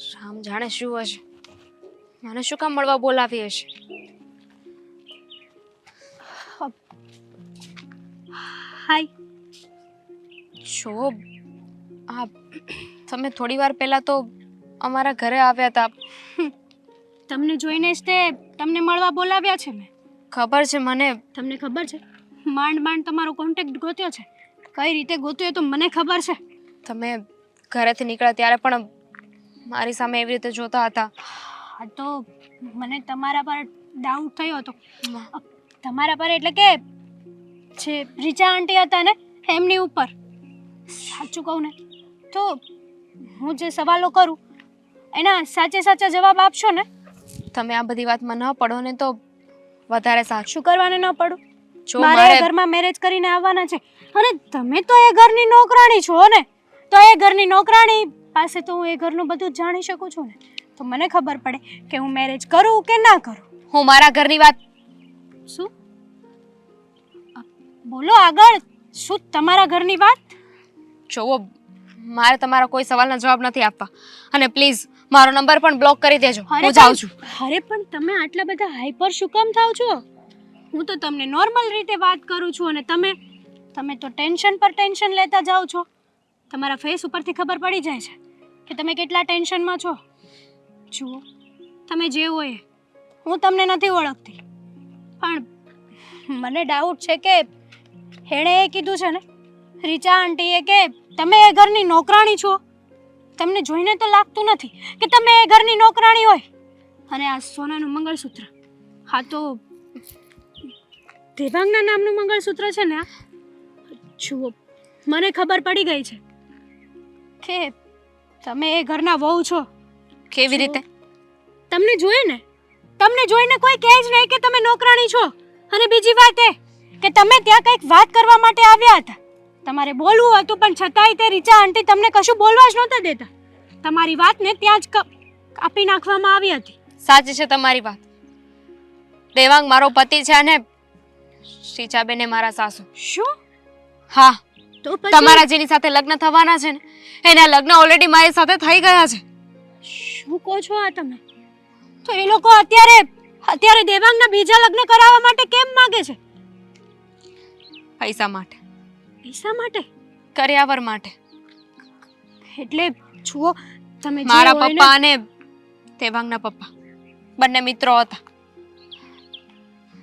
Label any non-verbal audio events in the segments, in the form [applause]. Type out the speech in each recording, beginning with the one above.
રામ જાણે શું હશે? મને શું કામ મળવા બોલાવી હશે? હાય. શોભ આ તમે થોડી વાર પહેલા તો અમારા ઘરે આવ્યા હતા તમને જોઈને જ તે તમને મળવા બોલાવ્યા છે મેં. ખબર છે મને. તમને ખબર છે? માંડ માંડ તમારો કોન્ટેક્ટ ગોત્યો છે. કઈ રીતે ગોત્યો તો મને ખબર છે. તમે ઘરેથી નીકળ્યા ત્યારે પણ મારી સામે એવી રીતે જોતા હતા. હા તો મને તમારા પર ડાઉટ થયો હતો. તમારા પર એટલે કે જે રીચા આંટી હતા ને એમની ઉપર. સાચું કહું ને તો હું જે સવાલો કરું એના સાચે સાચા જવાબ આપશો ને? તમે આ બધી વાતમાં ન પડો ને તો વધારે સાચું કરવાને ન પડું? જો મારે મારે ઘરમાં મેરેજ કરીને આવવાના છે. અને તમે તો એ ઘરની નોકરાણી છો ને? તો એ ઘરની નોકરાણી પાસે તો હું એ ઘરનું બધું જાણી શકું છું ને. તો મને ખબર પડે કે હું મેરેજ કરું કે ના કરું. હું મારા ઘરની વાત શું? બોલો આગળ. શું તમારા ઘરની વાત? જોવો મારે તમારા કોઈ સવાલના જવાબ નથી આપવા. અને પ્લીઝ મારો નંબર પણ બ્લોક કરી દેજો. હું જાઉં છું. અરે પણ તમે આટલા બધા હાઈપર શું કામ થાવ છો? હું તો તમને નોર્મલ રીતે વાત કરું છું અને તમે તમે તો ટેન્શન પર ટેન્શન લેતા જાઓ છો. તમારા ફેસ ઉપરથી ખબર પડી જાય છે. કે તમે કેટલા ટેન્શનમાં છો? જુઓ, તમે જે હોય. હું તમને નથી ઓળખતી. પણ મને ડાઉટ છે કે એણે એ કીધું છે ને? રીચા આંટીએ કે તમે એ ઘરની નોકરાણી છો? તમને જોઈને તો લાગતું નથી કે તમે એ ઘરની નોકરાણી હોય. અને આ સોનાનું મંગળસૂત્ર હા તો દેવાંગના નામનું મંગળસૂત્ર છે ને આ? જુઓ, મને ખબર પડી ગઈ છે કે તમે એ ઘરના વહુ છો? કેવી રીતે? તમને જોઈએ ને? તમને જોઈને કોઈ કહે જ નહીં કે તમે નોકરાણી છો. અને બીજી વાત એ કે તમે ત્યાં કંઈક વાત કરવા માટે આવ્યા હતા. તમારે બોલવું હતું પણ છતાંય તે રીચા આંટી તમને કશું બોલવા જ નહોતા દેતા. તમારી વાતને ત્યાં જ કાપી નાખવામાં આવી હતી. સાચી છે તમારી વાત. દેવાંગ મારો પતિ છે અને શ્રીચાબેન એ મારા સાસુ. શું? હા. તો પછી? તમારા જેની સાથે લગ્ન થવાના છે ને એના લગ્ન ઓલરેડી મારી સાથે થઈ ગયા છે. શું કહો છો આ તમે? તો એ લોકો અત્યારે અત્યારે દેવાંગના બીજા લગ્ન કરાવવા માટે કેમ માંગે છે? પૈસા માટે. પૈસા માટે? કર્યાવર માટે. એટલે જુઓ તમે મારા પપ્પા અને દેવાંગના પપ્પા. બંને મિત્રો હતા.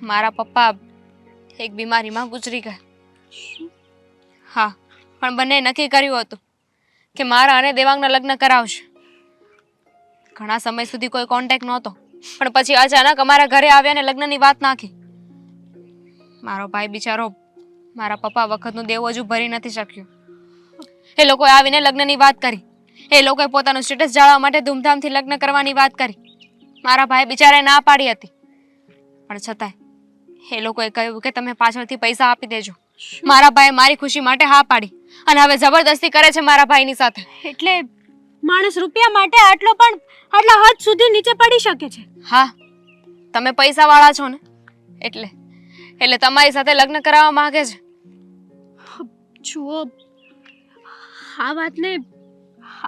મારા પપ્પા એક બીમારીમાં ગુજરી ગયા. હા, પણ બંને નક્કી કર્યું હતું કે મારા અને દેવાંગના લગ્ન કરાવશે. ઘણા સમય સુધી કોઈ કોન્ટેક નહોતો, પણ પછી અચાનક અમારા ઘરે આવ્યા અને લગ્નની વાત નાખી. મારો ભાઈ બિચારો મારા પપ્પા વખતનું દેવું હજુ ભરી નથી શક્યો. એ લોકોએ આવીને લગ્નની વાત કરી. એ લોકોએ પોતાનું સ્ટેટસ જાળવવા માટે ધૂમધામથી લગ્ન કરવાની વાત કરી. મારા ભાઈ બિચારાએ ના પાડી હતી. પણ છતાંય એ લોકોએ કહ્યું કે તમે પાછળથી પૈસા આપી દેજો. મારા ભાઈએ મારી ખુશી માટે હા પાડી અને હવે જબરદસ્તી કરે છે મારા ભાઈની સાથે. એટલે માણસ રૂપિયા માટે આટલો પણ આટલા હદ સુધી નીચે પડી શકે છે. હા તમે પૈસાવાળા છો ને? એટલે એટલે તમારી સાથે લગ્ન કરાવવા માંગે છે. જુઓ આ વાતને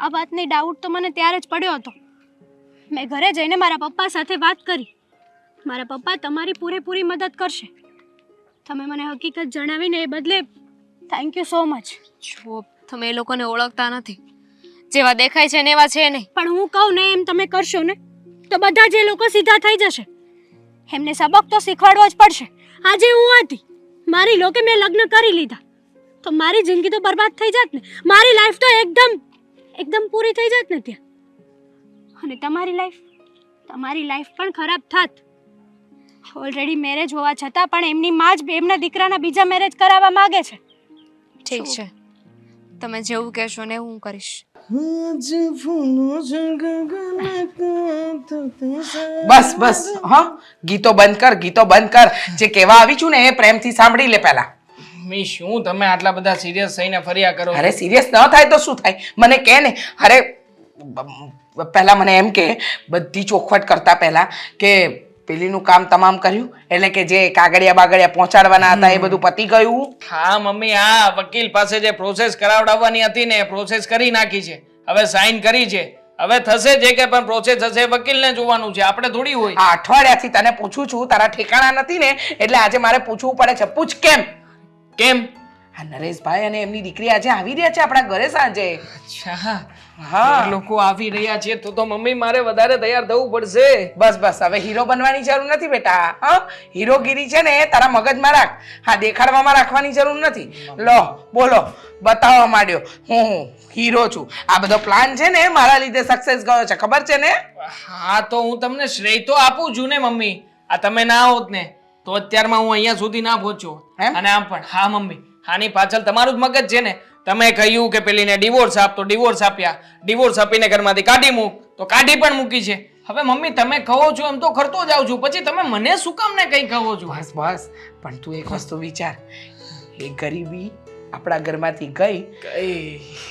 આ વાતને ડાઉટ તો મને ત્યારે જ પડ્યો હતો. મેં ઘરે જઈને મારા પપ્પા સાથે વાત કરી. મારા પપ્પા તમારી પૂરેપૂરી મદદ કરશે. તમે મને હકીકત જણાવીને એ બદલે થેન્ક યુ સો મચ જો તમે એ લોકોને ઓળખતા નથી. જેવા દેખાય છે ને એવા છે નહીં. પણ હું કહું ને એમ તમે કરશો ને તો બધા જે લોકો સીધા થઈ જશે. એમને સબક તો શીખવાડવો જ પડશે. આજે હું હતી. મારી લોકે મેં લગ્ન કરી લીધા. તો મારી જિંદગી તો બરબાદ થઈ જાત ને. મારી લાઈફ તો એકદમ એકદમ પૂરી થઈ જાત ને ત્યાં. અને તમારી લાઈફ તમારી લાઈફ પણ ખરાબ થાત. ઓલરેડી મેરેજ હોવા છતાં પણ એમની માં જ એમના દીકરાના બીજા મેરેજ કરાવવા માંગે છે. ઠીક છે. તમે જેવું કહેશો ને હું કરીશ. બસ બસ હા ગીતો બંધ કર ગીતો બંધ કર. જે કહેવા આવી છું ને એ પ્રેમથી સાંભળી લે પહેલા. મી શું તમે આટલા બધા સિરિયસ થઈને ફર્યા કરો અરે સિરિયસ ન થાય તો શું થાય? મને કે ને અરે પહેલા મને એમ કે બધી ચોખવટ કરતા પહેલા કે પેલીનું કામ તમામ કર્યું? એટલે કે જે કાગળિયા બાગળિયા પહોંચાડવાના હતા એ બધું પતી ગયું? હા મમ્મી આ વકીલ પાસે જે પ્રોસેસ કરાવડાવવાની હતી ને એ પ્રોસેસ કરી નાખી છે. હવે સાઈન કરી છે. હવે થશે જે કે પણ પ્રોસેસ થશે વકીલને જોવાનું છે. આપણે થોડી હોય. આ અઠવાડિયાથી તને પૂછું છું તારા ઠેકાણા નથી ને એટલે આજે મારે પૂછવું પડે છે. પૂછ કેમ? કેમ? આ નરેશભાઈ અને એમની દીકરી આજે આવી રહ્યા છે આપણા ઘરે સાંજે. અચ્છા. હા. લોકો આવી રહ્યા છે તો તો મમ્મી મારે વધારે તૈયાર થવું પડશે. બસ બસ હવે હીરો બનવાની જરૂર નથી બેટા. હા હીરોગીરી છે ને તારા મગજમાં રાખ. હા દેખાડવામાં રાખવાની જરૂર નથી. લો બોલો બતાવવા માંડ્યો. હું હીરો છું. આ બધો પ્લાન છે ને મારા લીધે સક્સેસ ગયો છે. ખબર છે ને? હા તો હું તમને શ્રેય તો આપું છું ને મમ્મી. આ તમે ના હોત ને તો અત્યારમાં હું અહીંયા સુધી ના પહોંચ્યો? અને આમ પણ. હા મમ્મી. આની પાછળ તમારું જ મગજ છે ને. તમે કહ્યું કે પેલીને ડિવોર્સ આપ તો ડિવોર્સ આપ્યા. ડિવોર્સ આપીને ઘરમાંથી કાઢી મૂક તો કાઢી પણ મૂકી છે. હવે મમ્મી તમે કહો છો એમ તો કરતો જાઉં છું. પછી તમે મને શું કામ ને કઈ કહો છો? બસ બસ. પણ તું એક વસ્તુ વિચાર. એ ગરીબી આપણા ઘરમાંથી ગઈ.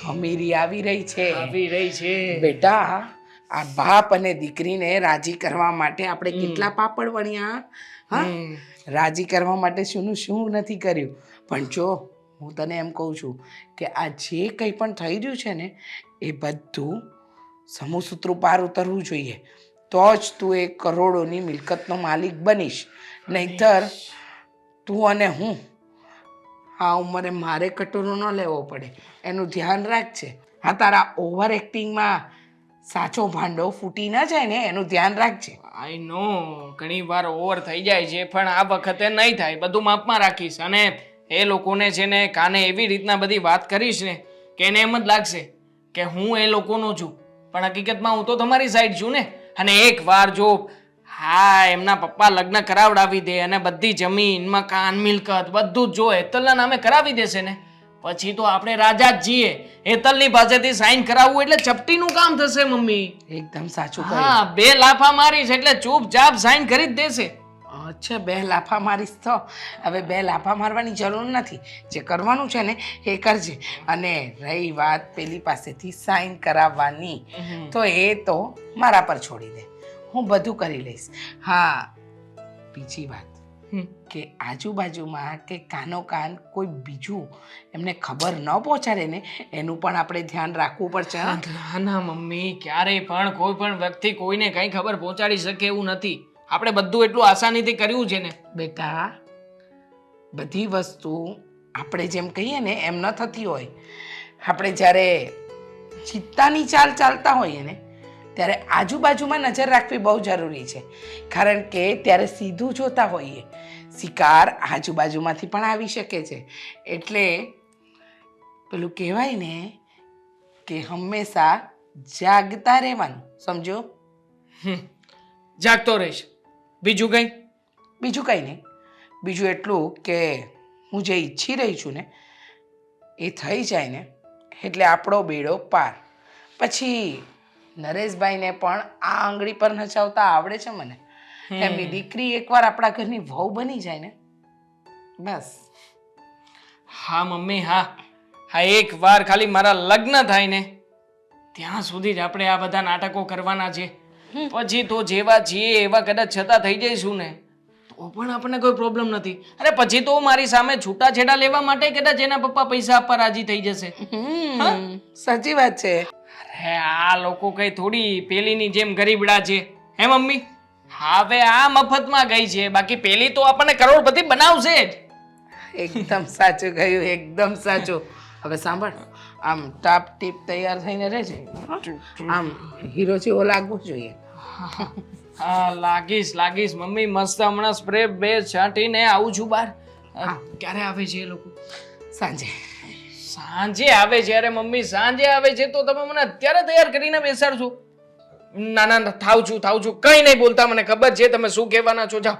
અમીરી આવી રહી છે. આવી રહી છે. બેટા આ બાપ અને દીકરીને રાજી કરવા માટે આપણે કેટલા પાપડ વણ્યા હા? હમ. રાજી કરવા માટે શુંનું શું નથી કર્યું? પણ જો હું તને એમ કહું છું કે આ જે કંઈ પણ થઈ રહ્યું છે ને એ બધું સમૂહસૂત્રો પાર ઉતરવું જોઈએ. તો જ તું એ કરોડોની મિલકતનો માલિક બનીશ. નહીતર તું અને હું આ ઉંમરે મારે કટોરો ન લેવો પડે. એનું ધ્યાન રાખજે. હા તારા ઓવર એક્ટિંગમાં સાચો ભાંડો ફૂટી ન જાય ને એનું ધ્યાન રાખજે. આઈ નો ઘણી વાર ઓવર થઈ જાય છે પણ આ વખતે નહીં થાય. બધું માપમાં રાખીશ અને એ લોકોને છે ને કાને એવી રીતના બધી વાત કરીશ ને કે એને એમ જ લાગશે કે હું એ લોકોનો છું. પણ હકીકતમાં હું તો તમારી સાઈડ છું ને. અને એક વાર જો હા એમના પપ્પા લગ્ન કરાવડાવી દે અને બધી જમીન મકાન મિલકત બધું જ હેતલના નામે કરાવી દેશે ને પછી તો આપણે રાજા જ છીએ. હેતલની પાસેથી સાઈન કરાવવું એટલે ચપટીનું કામ થશે મમ્મી. એકદમ સાચું હા બે લાફા મારીશ એટલે ચૂપચાપ સાઈન કરી જ દેશે. અચ્છા બે લાફા મારીશ તો હવે બે લાફા મારવાની જરૂર નથી. જે કરવાનું છે ને એ કરજે. અને રહી વાત પેલી પાસેથી સાઈન કરાવવાની. તો એ તો મારા પર છોડી દે. હું બધું કરી લઈશ. હા બીજી વાત. કે આજુબાજુમાં કે કાનો કાન કોઈ બીજું એમને ખબર ન પહોંચાડે ને એનું પણ આપણે ધ્યાન રાખવું પડશે ના મમ્મી ક્યારેય પણ કોઈ પણ વ્યક્તિ કોઈને કંઈ ખબર પહોંચાડી શકે એવું નથી. આપણે બધું એટલું આસાનીથી કર્યું છે ને? બેટા બધી વસ્તુ આપણે જેમ કહીએ ને એમ ન થતી હોય. આપણે જ્યારે ચિત્તાની ચાલ ચાલતા હોઈએ ને ત્યારે આજુબાજુમાં નજર રાખવી બહુ જરૂરી છે. કારણ કે ત્યારે સીધું જોતા હોઈએ. શિકાર આજુબાજુમાંથી પણ આવી શકે છે. એટલે પેલું કહેવાય ને કે હંમેશા જાગતા રહેવાનું. સમજો. જાગતો રહીશ. બીજું કંઈ? બીજું કંઈ નહીં. બીજું એટલું કે હું જે ઈચ્છી રહી છું ને એ થઈ જાય ને એટલે આપણો બેડો પાર. પછી નરેશભાઈને પણ આ આંગળી પર નચાવતા આવડે છે મને. એમની દીકરી એકવાર આપણા ઘરની વહુ બની જાય ને. બસ. હા મમ્મી હા. હા એક વાર ખાલી મારા લગ્ન થાય ને ત્યાં સુધી જ આપણે આ બધા નાટકો કરવાના છે. પછી તો જેવા છીએ એવા કદાચ છતાં થઈ જઈશું ને. તો પણ આપણને કોઈ પ્રોબ્લેમ નથી. અરે પછી તો મારી સામે છૂટાછેડા લેવા માટે કદાચ એના પપ્પા પૈસા આપવા રાજી થઈ જશે. સાચી વાત છે. અરે આ લોકો કઈ થોડી પેલીની જેમ ગરીબડા છે. હે મમ્મી? હવે આ મફતમાં ગઈ છે. બાકી પેલી તો આપણને કરોડપતિ બનાવશે જ. એકદમ સાચું કહ્યું એકદમ સાચું. [laughs] હવે સાંભળ આમ ટાપ ટીપ તૈયાર થઈને રહેજે આમ હીરો જેવો લાગવો જોઈએ. હા લાગીશ લાગીશ. મમ્મી મસ્ત હમણાં સ્પ્રે બે છાંટીને આવું છું બહાર. ક્યારે આવે છે એ લોકો? સાંજે. સાંજે આવે છે. અરે મમ્મી સાંજે આવે છે તો તમે મને અત્યારે તૈયાર કરીને બેસાડશો ના ના, થાવ છું થાવ છું. કઈ નહીં બોલતા મને ખબર છે. તમે શું કહેવાના છો? જાઓ.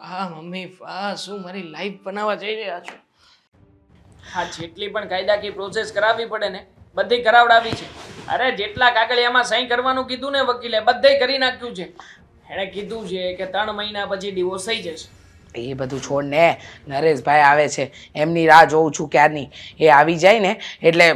હા મમ્મી ફા શું મારી લાઈફ બનાવવા જઈ રહ્યા છો? હા જેટલી પણ કાયદાકીય પ્રોસેસ કરાવવી પડે ને બધી કરાવડાવી છે. અરે જેટલા કાગળિયામાં સહી કરવાનું કીધું ને વકીલે બધે કરી નાખ્યું છે. એણે કીધું છે કે ત્રણ મહિના પછી ડિવોર્સ થઈ જશે. એ બધું છોડ ને નરેશભાઈ આવે છે. એમની રાહ જોઉં છું ક્યારની? એ આવી જાય ને એટલે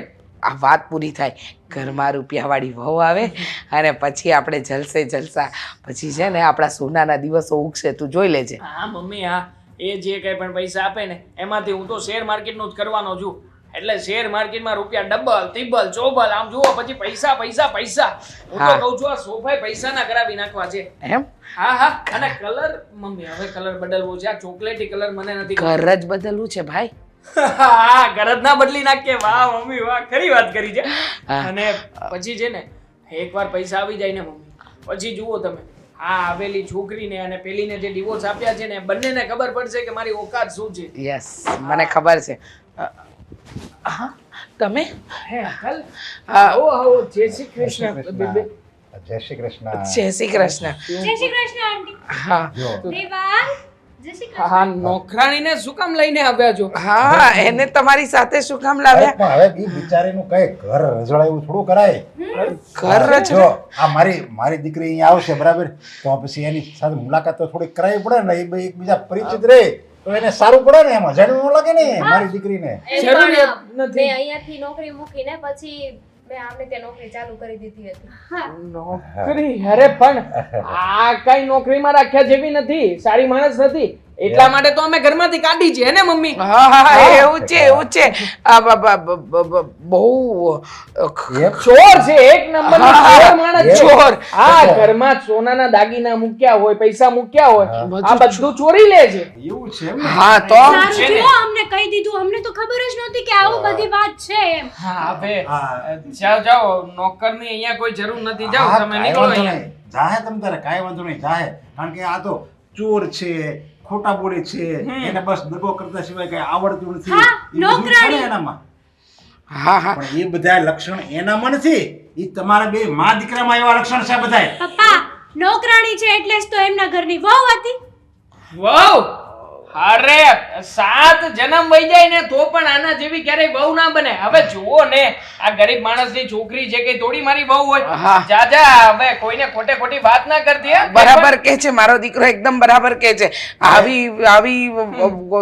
આ વાત પૂરી થાય. ઘરમાં રૂપિયાવાળી વહુ આવે અને પછી આપણે જલસે જલસા પછી છે ને આપણા સોનાના દિવસો ઉગશે તું જોઈ લેજે. હા મમ્મી હા. એ જે કંઈ પણ પૈસા આપે ને એમાંથી હું તો શેર માર્કેટનું જ કરવાનો છું. એટલે શેર માર્કેટમાં રૂપિયા ડબલ ત્રિબલ ચોબલ આમ જુઓ પછી પૈસા પૈસા પૈસા. હું તો કહું છું આ સોફાય પૈસાના કરાવી નાખવા છે. એમ? હા હા. અને કલર મમ્મી હવે કલર બદલવો છે. આ ચોકલેટી કલર મને નથી ઘર જ બદલવું છે ભાઈ. હા ઘર ના બદલી નાખીએ. વાહ મમ્મી વાહ ખરી વાત કરી છે. અને પછી છે ને એકવાર પૈસા આવી જાય ને મમ્મી. પછી જુઓ તમે. આ આવેલી છોકરીને અને પેલીને જે ડિવોર્સ આપ્યા છે ને બંનેને ખબર પડશે કે મારી ઓકાત શું છે. યસ મને ખબર છે. હા તમે? હે અંકલ? હા. આવો આવો જય શ્રી કૃષ્ણ. જય શ્રી કૃષ્ણ. જય શ્રી કૃષ્ણ. જય શ્રી કૃષ્ણ. આંટી. હા. જો. હા નોકરાણીને શું કામ લઈને આવ્યા છો. હા એને તમારી સાથે શું કામ લાવ્યા પણ હવે બી બિચારીનું કઈ ઘર રજળાયું થોડું કરાય. ઘર જ આ મારી મારી દીકરી અહીંયા આવશે બરાબર? તો પછી એની સાથે મુલાકાત તો થોડી કરાવી પડે ને એ એકબીજા પરિચિત રહે. તો એને સારું પડે ને એમાં ન લાગે ને મારી દીકરીને. જરૂર નથી. અહીંયાથી નોકરી મૂકીને પછી મેં આમને ત્યાં નોકરી ચાલુ કરી દીધી હતી. નોકરી અરે પણ આ કઈ નોકરીમાં રાખ્યા જેવી નથી સારી માણસ નથી. એટલા માટે તો અમે ઘરમાંથી કાઢી છે ને મમ્મી? હા હા એવું છે એવું છે. આ બહુ? ચોર છે એક નંબર ચોર માણસ ચોર. હા ઘરમાં સોનાના દાગીના મૂક્યા હોય પૈસા મૂક્યા હોય આ બધું ચોરી લે છે. એવું છે હા તો અમને કહી દીધું અમને તો ખબર જ નહોતી કે આવું બધી વાત છે એમ. હા હવે. જાઓ જાઓ નોકરની અહીંયા કોઈ જરૂર નથી. જાઓ તમે નીકળો અહીંયા. જાહે તમ તારે કાંઈ વાંધો નહીં. જાહે. કારણ કે આ તો ચોર છે ખોટા બોલે છે એને બસ દગો કરતા સિવાય કઈ આવડતું નથી. બધું નોકરાણી. એનામાં. હા હા. પણ એ બધા લક્ષણ એનામાં નથી. એ તમારા બે મા દીકરામાં એવા લક્ષણ છે બધાય. પપ્પા નોકરાણી છે એટલે જ તો એમના ઘરની વહુ હતી. વાવ અરે સાત જન્મ વહી જાય ને તો પણ આના જેવી ક્યારેય બહુ ના બને. હવે જુઓ ને આ ગરીબ માણસની છોકરી છે કે થોડી મારી બહુ હોય? હા. જા જા હવે કોઈને ખોટે ખોટી વાત ના કરતી બરાબર કે છે મારો દીકરો એકદમ બરાબર કે છે. આવી આવી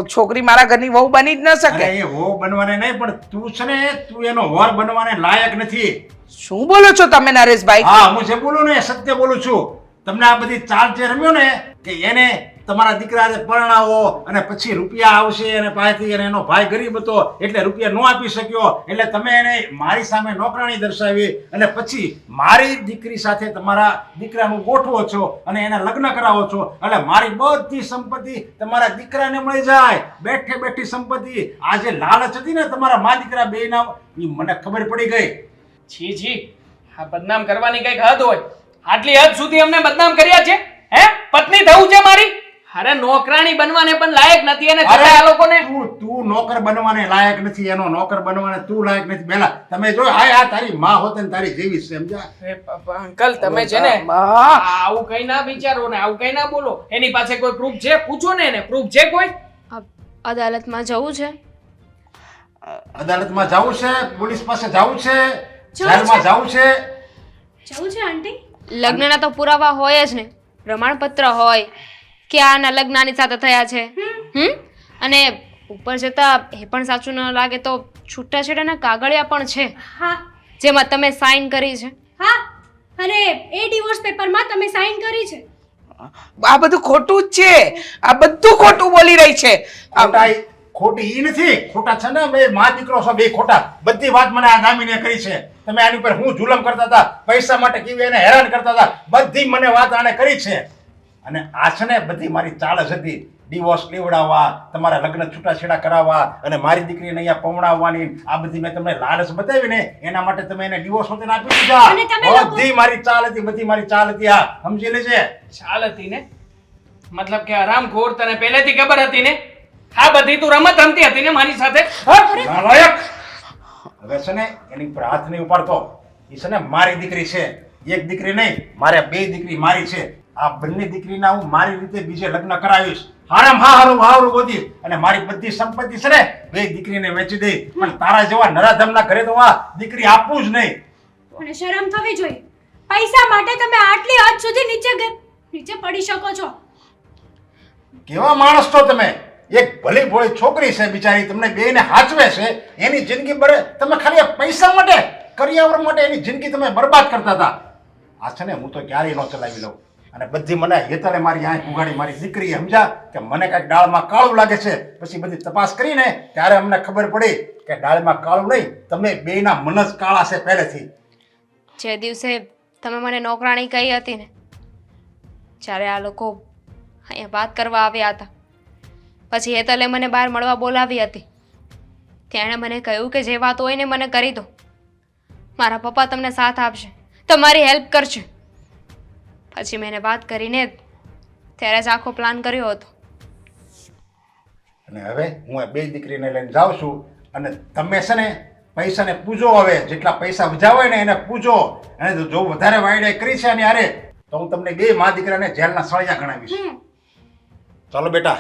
છોકરી મારા ઘરની વહુ બની જ ન શકે. એ હો બનવાને નહીં પણ તું છે ને તું એનો વર બનવાને લાયક નથી. શું બોલો છો તમે નરેશભાઈ? હા હું જે બોલું ને સત્ય બોલું છું. તમને આ બધી ચાલ જે રમ્યો ને કે એને તમારા દીકરાને પરણાવો અને પછી રૂપિયા આવશે અને પાસેથી અને એનો ભાઈ ગરીબ હતો એટલે રૂપિયા ન આપી શક્યો. એટલે તમે એને મારી સામે નોકરાણી દર્શાવી અને પછી મારી દીકરી સાથે તમારા દીકરાનું ગોઠવો છો અને એને લગ્ન કરાવો છો. એટલે મારી બધી સંપત્તિ તમારા દીકરાને મળી જાય. બેઠે બેઠી સંપત્તિ. આ જે લાલચ હતી ને તમારા મા દીકરા બે ના એ મને ખબર પડી ગઈ. છી છી આ બદનામ કરવાની કંઈક હદ હોય. આટલી હદ સુધી અમને બદનામ કર્યા છે? હે? પત્ની થવું છે મારી? અરે નોકરાણી બનવાને પણ લાયક નથી અને અરે આ લોકોને. તું તું નોકર બનવાને લાયક નથી એનો નોકર બનવાને તું લાયક નથી. બેલા તમે જો હાય આ તારી માં હોત ને તારી જેવી બાપા, અંકલ તમે છે ને? આવું કઈ ના વિચારો ને આવું કઈ ના બોલો. એની પાસે કોઈ પ્રૂફ છે? પૂછો ને એને પ્રૂફ છે કોઈ? અદાલતમાં જવું છે. અદાલતમાં જવું છે પોલીસ પાસે જવું છે જેલમાં છે? જવું છે? જવું છે આંટી? લગ્નના તો પુરાવા હોય જ ને પ્રમાણપત્ર હોય. કે આના લગ્ન આની સાથે થયા છે. હમ. અને ઉપર જતા એ પણ સાચું ન લાગે તો છૂટાછેડાના કાગળિયા પણ છે. હા. જેમાં તમે સાઈન કરી છે. હા. અને એ ડિવોર્સ પેપરમાં તમે સાઈન કરી છે. આ બધું ખોટું જ છે. આ બધું ખોટું બોલી રહી છે. ખોટા ખોટી ઈ નથી. ખોટા છે ને બે મા દીકરો છો બે ખોટા. બધી વાત મને આ ગામીને કરી છે. તમે આની ઉપર હું જુલમ કરતા હતા? પૈસા માટે કેવી એને હેરાન કરતા હતા? બધી મને વાત આને કરી છે. અને આ છે ને બધી મારી ચાલ જ હતી. ડિવોર્સ લેવડાવવા તમારા લગ્ન છૂટાછેડા કરાવવા અને મારી દીકરીને અહીંયા પવડાવવાની આ બધી મેં તમને લાલચ બતાવી ને એના માટે તમે એને ડિવોર્સ માટે આપી દીધા. બધી મારી ચાલ હતી બધી મારી ચાલ હતી. આ સમજી લેજે. ચાલ હતી ને? મતલબ કે આરામખોર તને પહેલેથી ખબર હતી ને? આ બધી તું રમત રમતી હતી ને મારી સાથે? હા? હવે છે ને એની ઉપર હાથ નહીં ઉપાડતો. એ છે ને મારી દીકરી છે. એક દીકરી નહીં મારે બે દીકરી મારી છે. આ બંને દીકરીના હું મારી રીતે બીજે લગ્ન કરાવીશ. હારામ હા હારું હારું ગોતી અને મારી બધી સંપત્તિ છે ને બે દીકરીને વેચી દઈ. પણ તારા જેવા નરાધમના ઘરે તો આ દીકરી આપવું જ નહીં. અને શરમ થવી જોઈએ. પૈસા માટે તમે આટલી હદ સુધી નીચે નીચે પડી શકો છો. કેવા માણસ છો તમે? એક ભલી ભોળી છોકરી છે બિચારી તમને બેને હાચવે છે. એની જિંદગી બરે તમે ખાલી પૈસા માટે કરિયાવર માટે એની જિંદગી તમે બરબાદ કરતા હતા. આ છે ને હું તો ક્યારેય ન ચલાવી લઉં. અને બધી મને હેતલે મારી આંખ ઉગાડી મારી દીકરી સમજા કે મને કાંઈક દાળમાં કાળું લાગે છે. પછી બધી તપાસ કરીને ત્યારે અમને ખબર પડી કે દાળમાં કાળું નહીં, તમે બેના મન જ કાળા છે પહેલેથી. જે દિવસે તમે મને નોકરાણી કહી હતી ને, જ્યારે આ લોકો અહીંયા વાત કરવા આવ્યા હતા, પછી હેતલે મને બહાર મળવા બોલાવી હતી. તેણે મને કહ્યું કે જે વાત હોય ને મને કરી દો. મારા પપ્પા તમને સાથ આપશે. તમારી હેલ્પ કરશે. પછી મેં એને વાત કરીને ત્યારે જ આખો પ્લાન કર્યો હતો. અને હવે હું આ બે દીકરીને લઈને જાઉં છું અને તમે છે ને પૈસાને પૂજો હવે જેટલા પૈસા હોય ને એને પૂજો. અને જો વધારે વાયડે કરી છે અને અરે તો હું તમને બે મા દીકરાને જેલના સળિયા ગણાવીશ. ચાલો બેટા.